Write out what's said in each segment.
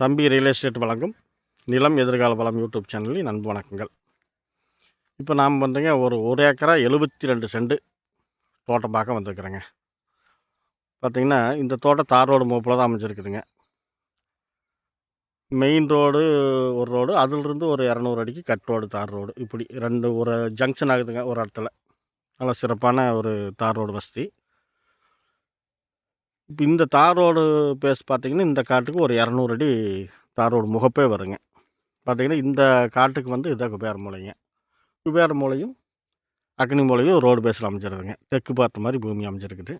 தம்பி real estate வழங்கும். நிலம் எதிர்கால வளம் யூடியூப் சேனலில் நண்பு வணக்கங்கள். இப்போ நாம் வந்துங்க ஒரு ஒரு ஏக்கரா எழுபத்தி ரெண்டு செண்டு தோட்டம் பார்க்க வந்திருக்கிறேங்க. பார்த்திங்கன்னா இந்த தோட்டம் தார் ரோடு மூப்பில் தான் அமைஞ்சிருக்குதுங்க. மெயின் ரோடு ஒரு ரோடு அதிலிருந்து ஒரு இரநூறு அடிக்கு கட் ரோடு தார் ரோடு இப்படி ரெண்டு ஒரு ஜங்ஷன் ஆகுதுங்க ஒரு இடத்துல. நல்ல சிறப்பான ஒரு தார் ரோடு வசதி. இப்போ இந்த தார் ரோடு பேஸ் பார்த்தீங்கன்னா இந்த காட்டுக்கு ஒரு இரநூறு அடி தார் ரோடு முகப்பே வருங்க. பார்த்தீங்கன்னா இந்த காட்டுக்கு வந்து இதான் குபேர மூலைங்க. குபேர மூலையும் அக்னி மூலையும் ரோடு பேஸில் அமைஞ்சிருதுங்க. தெற்கு பார்த்த மாதிரி பூமி அமைஞ்சிருக்குது.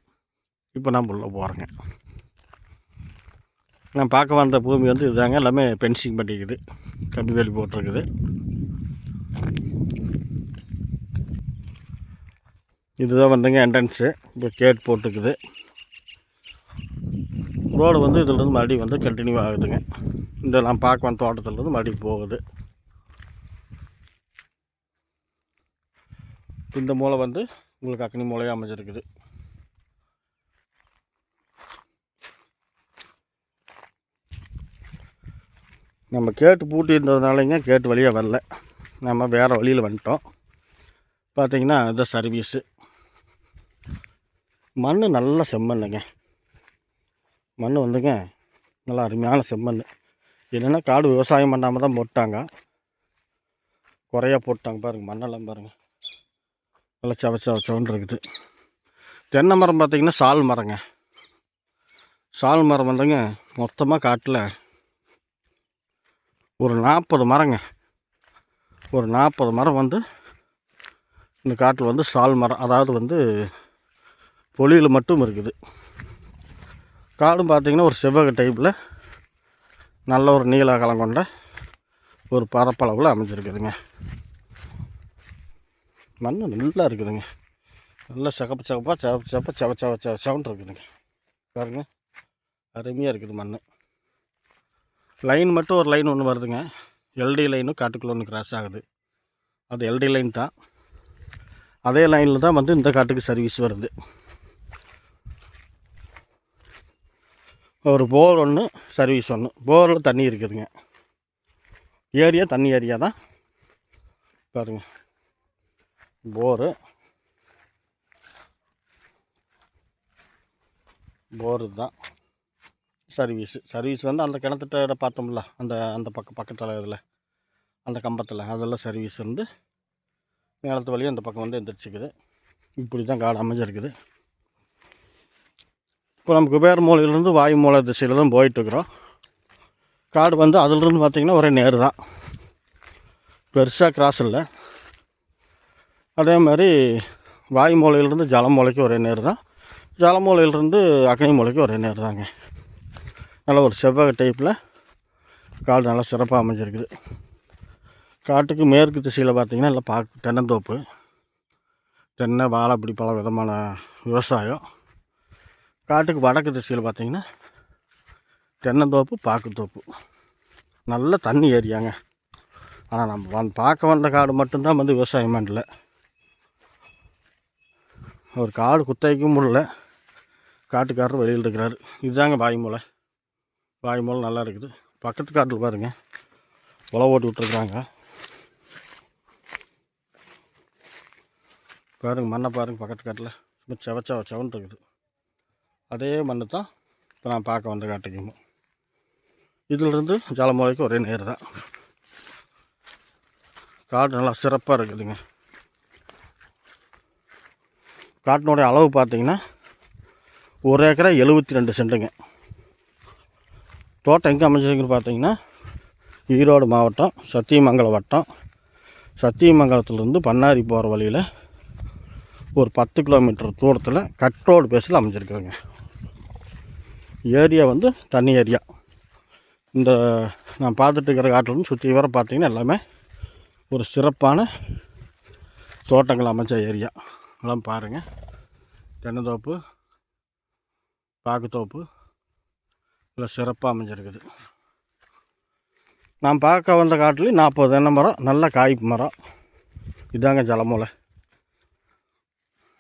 இப்போ நம்ம உள்ளே போகிறோங்க நான் பார்க்க வந்த பூமி வந்து இதுதாங்க எல்லாமே பென்சிங் பண்ணிக்குது. கம்பி வேலி போட்டிருக்குது. இதுதான் வந்துங்க என்ட்ரன்ஸு இப்போ கேட் போட்டுக்குது ரோடு வந்து இதிலிருந்து மறுபடியும் வந்து கண்டினியூ ஆகுதுங்க. இந்த நான் பார்க்க வந்த தோட்டத்துலேருந்து மறுபடியும் போகுது. இந்த மூளை வந்து உங்களுக்கு அக்னி மூலையாக அமைஞ்சிருக்குது. நம்ம கேட்டு பூட்டி இருந்ததுனாலங்க கேட்டு வழியாக வரல. நம்ம வேறு வழியில் வந்துட்டோம். பார்த்தீங்கன்னா இந்த சர்வீஸு மண் நல்லா செம்மண்ணுங்க. மண் வந்துங்க. நல்லா அருமையான செம்மண் என்னென்னா காடு விவசாயம் பண்ணாமல் தான் போட்டாங்க. குறையா போட்டாங்க பாருங்கள் மண்ணெல்லாம் பாருங்கள் நல்லா சவ சவ இருக்குது. தென்னை மரம் பார்த்திங்கன்னா சால் மரங்க. சால் மரம் வந்துங்க மொத்தமாக காட்டில் ஒரு நாற்பது மரங்க. ஒரு நாற்பது மரம் வந்து இந்த காட்டில் வந்து சால் மரம் அதாவது வந்து பொலியில் மட்டும் இருக்குது. காடும் பார்த்திங்கன்னா ஒரு செவ்வக டைப்பில் நல்ல ஒரு நீல அகலம் கொண்ட ஒரு பரப்பளவில் அமைஞ்சிருக்குதுங்க. மண் நல்லா இருக்குதுங்க. நல்லா சிகப்பு சிகப்பாக சிவப்பு சிவப்பாக செவ செவ செவ செவன் இருக்குதுங்க. பாருங்க. அருமையாக இருக்குது மண். லைன் மட்டும் ஒரு லைன் ஒன்று வருதுங்க. எல்டி லைனும் காட்டுக்குள்ளே ஒன்று கிராஸ் ஆகுது. அது எல்டி லைன் தான். அதே லைனில் தான் வந்து இந்த காட்டுக்கு சர்வீஸ் வருது. ஒரு போர் ஒன்று சர்வீஸ் ஒன்று போரில் தண்ணி இருக்குதுங்க. ஏரியா தண்ணி ஏரியா தான். பாருங்க. போரு போரு தான் சர்வீஸு சர்வீஸ் வந்து அந்த கிணத்துட்ட பார்த்தோம்ல அந்த அந்த பக்கம் பக்கத்தில் இதில். அந்த கம்பத்தில். அதெல்லாம் சர்வீஸ் வந்து நிலத்து வழியும் அந்த பக்கம் வந்து எந்திரிச்சிக்குது. இப்படி தான் காடு அமைஞ்சிருக்குது. இப்போ நம்ம குபேர மூலையிலேருந்து வாயு மூலை திசையில் தான் போயிட்டுருக்குறோம். காடு வந்து அதிலிருந்து பார்த்திங்கன்னா ஒரே நேர் தான். பெருசாக கிராஸ் இல்லை. அதே மாதிரி வாயு மூலையிலேருந்து ஜலமூலைக்கு ஒரே நேர் தான். ஜலமூலையிலேருந்து அக்னி மூலைக்கு ஒரே நேர் தாங்க. நல்ல ஒரு செவ்வக டைப்பில் காடு நல்லா சிறப்பாக அமைஞ்சிருக்குது. காட்டுக்கு மேற்கு திசையில் பார்த்திங்கன்னா நல்லா பார்க்க தென்னந்தோப்பு தென்னை வாழை அப்படி பல விதமான விவசாயம். காட்டுக்கு வடக்கு திசையில் பார்த்தீங்கன்னா தென்னந்தோப்பு பாக்குத்தோப்பு. நல்ல தண்ணி ஏரியாங்க. ஆனால் நம்ம வந் பார்க்க வந்த காடு மட்டும்தான் வந்து விவசாயம் பண்ணல. ஒரு காடு குத்தகைக்கும் முடியல. காட்டுக்காரர் வெளியில் இருக்கிறாரு. இதுதாங்க வாய்மூலை வாய்மூலை நல்லா இருக்குது. பக்கத்து காட்டில் பாருங்கள் உழவு ஓட்டி விட்டுருக்குறாங்க. பாருங்கள் மண்ணை பாருங்கள் பக்கத்து காட்டில். சும்மா செவ செவ செவன் இருக்குது. அதே மண் தான் இப்போ நான் பார்க்க வந்த காட்டுக்கும். இதிலிருந்து ஜாலமுறைக்கு ஒரே நேர் தான். காடு நல்லா சிறப்பாக இருக்குதுங்க. காட்டினுடைய அளவு பார்த்திங்கன்னா ஒரு ஏக்கரா எழுபத்தி ரெண்டு சென்ட்டுங்க தோட்டம் எங்கே அமைஞ்சிருக்குன்னு பார்த்தீங்கன்னா ஈரோடு மாவட்டம் சத்தியமங்கலம் வட்டம். சத்தியமங்கலத்துலேருந்து பண்ணாரி போகிற வழியில் ஒரு பத்து கிலோமீட்டர் தூரத்தில் கட் ரோடு பேஸில் அமைஞ்சிருக்குதுங்க. ஏரியா வந்து தண்ணி ஏரியா. இந்த நான் பார்த்துட்டு இருக்கிற காட்டிலும் சுற்றி வர பார்த்தீங்கன்னா எல்லாமே ஒரு சிறப்பான தோட்டங்கள் அமைச்ச ஏரியா. எல்லாம் பாருங்கள் தென்னந்தோப்பு பாக்குத்தோப்பு இல்லை சிறப்பாக அமைஞ்சிருக்குது. நான் பார்க்க வந்த காட்டுலேயும் நாற்பது தென்னை மரம் நல்ல காய்ப்பு மரம். இதாங்க ஜலமூலை.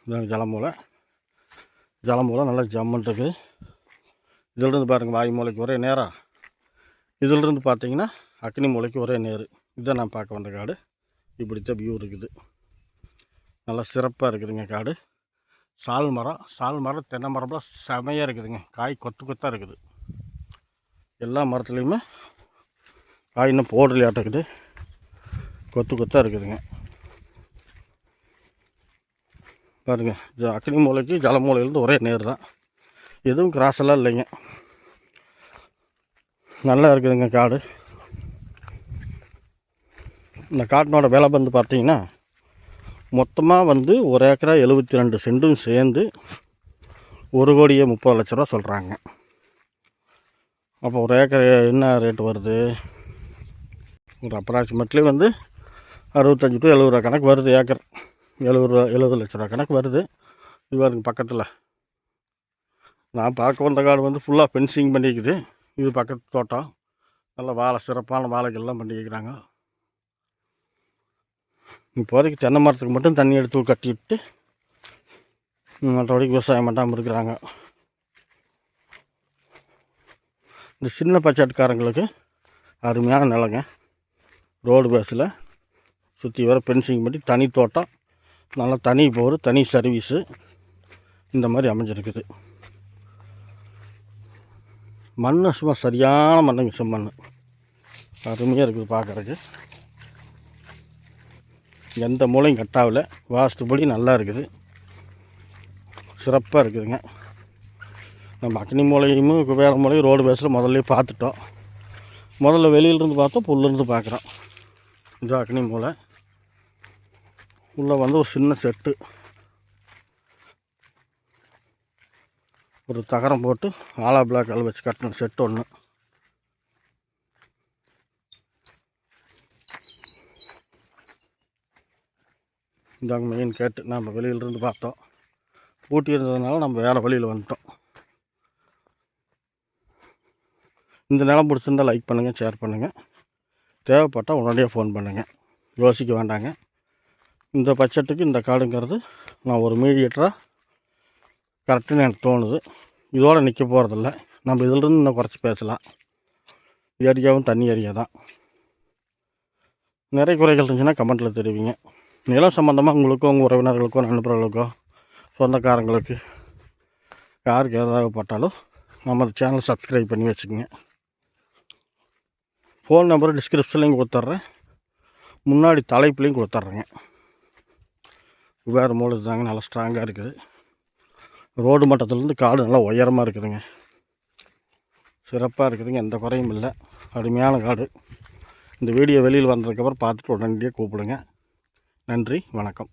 இதாங்க ஜலமூலை. ஜலமூலை நல்லா ஜம்முன் இருக்குது இதிலிருந்து பாருங்கள் வாயு மூலைக்கு ஒரே நேரம் இதிலிருந்து பார்த்தீங்கன்னா அக்னி மூலைக்கு ஒரே நேர். இதான் நான் பார்க்க வந்த காடு. இப்படித்தான் வியூ இருக்குது. நல்லா சிறப்பாக இருக்குதுங்க காடு. சால் மரம் சால் மரம் தென்னை மரம்லாம் செமையாக இருக்குதுங்க. காய் கொத்து கொத்தாக இருக்குது. எல்லா மரத்துலேயுமே காய் இன்னும் போடலையாட்டக்குது கொத்து கொத்தாக இருக்குதுங்க. பாருங்க இது அக்னி மூலைக்கு ஜலமூலையிலேருந்து ஒரே நேர் தான் எதுவும் கிராஸ் எல்லாம் இல்லைங்க. நல்லா இருக்குதுங்க காடு. இந்த காட்டினோட விலை வந்து பார்த்திங்கன்னா மொத்தமாக வந்து ஒரு ஏக்கரா எழுபத்தி ரெண்டு சென்டும் சேர்ந்து ஒரு கோடியே முப்பது லட்ச ரூபா சொல்கிறாங்க அப்போ ஒரு ஏக்கர் என்ன ரேட் வருது? ஒரு அப்ராக்சிமேட்லி வந்து அறுபத்தஞ்சி டு எழுபது ரூபா கணக்கு வருது ஏக்கர். எழுபது ரூபா எழுபது லட்ச ரூபா கணக்கு வருது. இது பக்கத்தில். நான் பார்க்க வந்த காடு வந்து ஃபுல்லாக ஃபென்சிங் பண்ணிக்குது. இது பக்கத்து தோட்டம். நல்ல வாழை சிறப்பான வாழைகள்லாம் பண்ணிக்கிறாங்க இப்போதைக்கு தென்னை மரத்துக்கு மட்டும் தண்ணி எடுத்து கட்டி விட்டு மற்றபடி விவசாயம் பண்ணாமல் இருக்கிறாங்க. இந்த சின்ன பச்சாட்டுக்காரங்களுக்கு அருமையான நிலங்க. ரோடு பேஸில் சுற்றி வர பென்சிங் பண்ணி தனி தோட்டம் நல்லா தனி போர் தனி சர்வீஸு இந்த மாதிரி அமைஞ்சிருக்குது. மண் சும்மா சரியான மண்ணுங்க செம்மண் அருமையாக இருக்குது பார்க்குறக்கு எந்த மூலையும் கட்டாவில் வாஸ்துபடி நல்லா இருக்குது. சிறப்பாக இருக்குதுங்க. நம்ம அக்னி மூலையும் வேறு மூலையும் ரோடு பேஸில் முதல்ல பார்த்துட்டோம். முதல்ல வெளியிலேருந்து பார்த்தோம் புல்லிருந்து பார்க்குறோம். இது அக்னி மூலை உள்ளே வந்து ஒரு சின்ன செட்டு. ஒரு தகரம் போட்டு ஆலா பிளாக் அளவு வச்சு கட்டின செட்டு ஒன்று இந்தாங்க மெயின் கேட்டு நம்ம வெளியிலிருந்து பார்த்தோம். பூட்டி இருந்ததுனால நம்ம வேறு வழியில் வந்துட்டோம். இந்த நிலம் பிடிச்சிருந்தால் லைக் பண்ணுங்கள் ஷேர் பண்ணுங்கள் தேவைப்பட்டால் உடனடியாக ஃபோன் பண்ணுங்கள் யோசிக்க வேண்டாங்க. இந்த பட்ஜெட்டுக்கு இந்த காடுங்கிறது நான் ஒரு மீடியேட்டராக கரெக்டுன்னு எனக்கு தோணுது. இதோடு நிற்க போகிறதில்ல நம்ம இதிலிருந்து இன்னும் குறைச்சி பேசலாம். ஏரியாவும் தண்ணி ஏரியா தான். நிறைய குறைகள் இருந்துச்சுன்னா கமெண்ட்டில் தெரிவிங்க. நிலம் சம்மந்தமாக உங்களுக்கோ உங்கள் உறவினர்களுக்கோ நண்பர்களுக்கோ சொந்தக்காரங்களுக்கு யாருக்கு ஏதாவது நம்ம சேனல் சப்ஸ்கிரைப் பண்ணி வச்சுக்கோங்க. ஃபோன் நம்பர் டிஸ்கிரிப்ஷன்லையும் கொடுத்துட்றேன். முன்னாடி தலைப்புலேயும் கொடுத்துட்றேங்க. வேறு மூலம் தாங்க நல்லா ஸ்ட்ராங்காக இருக்குது. ரோடு மட்டத்துலேருந்து காடு நல்லா உயரமாக இருக்குதுங்க. சிறப்பாக இருக்குதுங்க. எந்த குறையும் இல்லை. அருமையான காடு. இந்த வீடியோ வெளியில் வந்ததுக்கப்புறம் பார்த்துட்டு உடனடியாக கூப்பிடுங்க. நன்றி. வணக்கம்.